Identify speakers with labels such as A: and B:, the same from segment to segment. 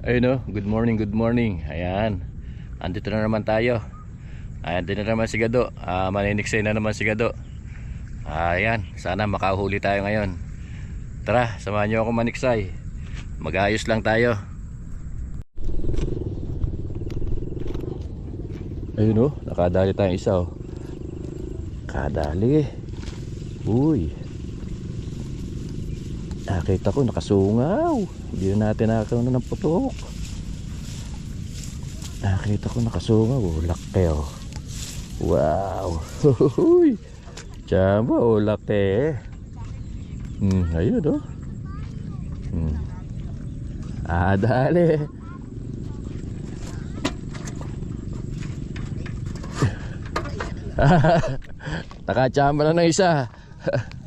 A: Ayun o, good morning, good morning. Ayan. Andito na naman tayo. Ayan, din na naman si Gado. Ah, maniniksay na naman si Gado. Ayan, sana makahuli tayo ngayon. Tara, samahan niyo ako maniksay. Mag-ayos lang tayo. Ayun o, nakadali tayong isa o. Kadali. Uy. Nakita ko nakasungaw. Hindi na natin nakakaroon ng putok. Nakita ko nakasungaw. Oh, laki oh. Wow. Chamba oh, laki. Hmm, ayun oh. Hmm. Ah, dali. Nakachamba na ng isa.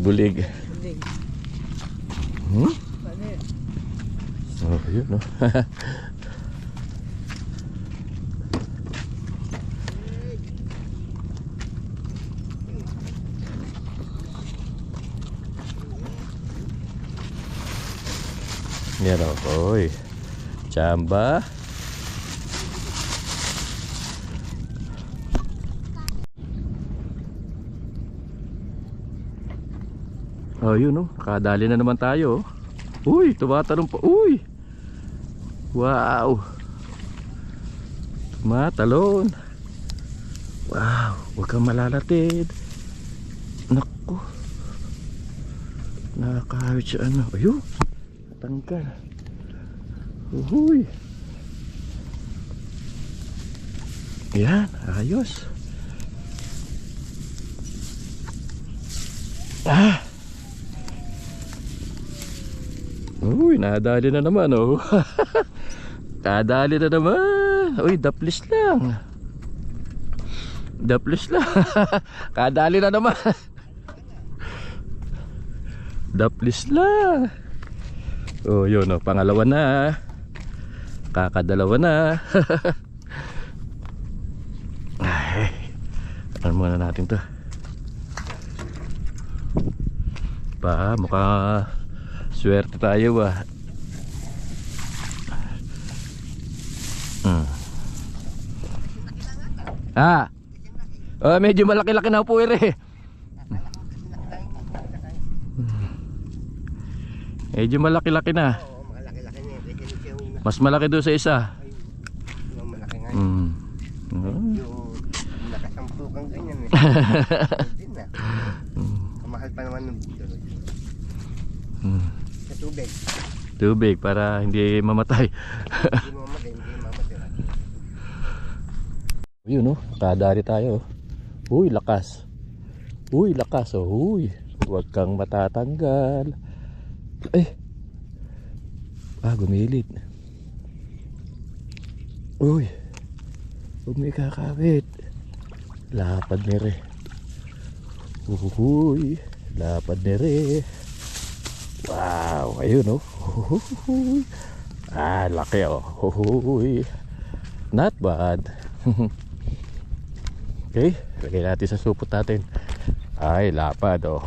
A: Bulig.
B: Bulig.
A: Hmm?
B: Paano yun?
A: Oh, yun no. Yan o. Oy. Chamba. Oh, yun no. Nakadali na naman tayo. oh. Uy, tumatalong pa. Uy. Wow. Tumatalon. Wow, huwag kang malalatid. Naku. Nakakahawit siya ano. Ayun. Tanggal. Uhuy. Yan, ayos. Ah. Uy, nadali na naman oh. Kadali na naman. Uy, daplis lang. Daplis lang. Kadali na naman. Daplis lang. Oh, yun oh, pangalawa na. Kakadalawa na. Ay. Ano muna natin 'to? Pa, mukha Swerte tayo ba? Hmm. Ah. Oh, medyo malaki-laki na po ere. Medyo malaki-laki na. Mas malaki doon sa isa. Hmm. Oh.
B: Yung nakasampukang ganyan eh. Kamahal pa naman ng tulog.
A: Hmm.
B: Sa tubig.
A: Tubig para hindi mamatay.
B: Hindi mamatay, hindi mamatay.
A: Yun no, kadari tayo. Uy, lakas. Uy, lakas oh. Uy, huwag kang matatanggal. Ay. Ah, gumilit. Uy. Huwag may kakawit. Lapad ni re. Uhuy. Lapad ni re. Wow, ayun oh. Ah, laki oh. Not bad. okay, lagay natin sa supot natin. Ay, lapad oh.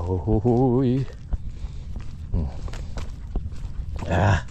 A: Ah.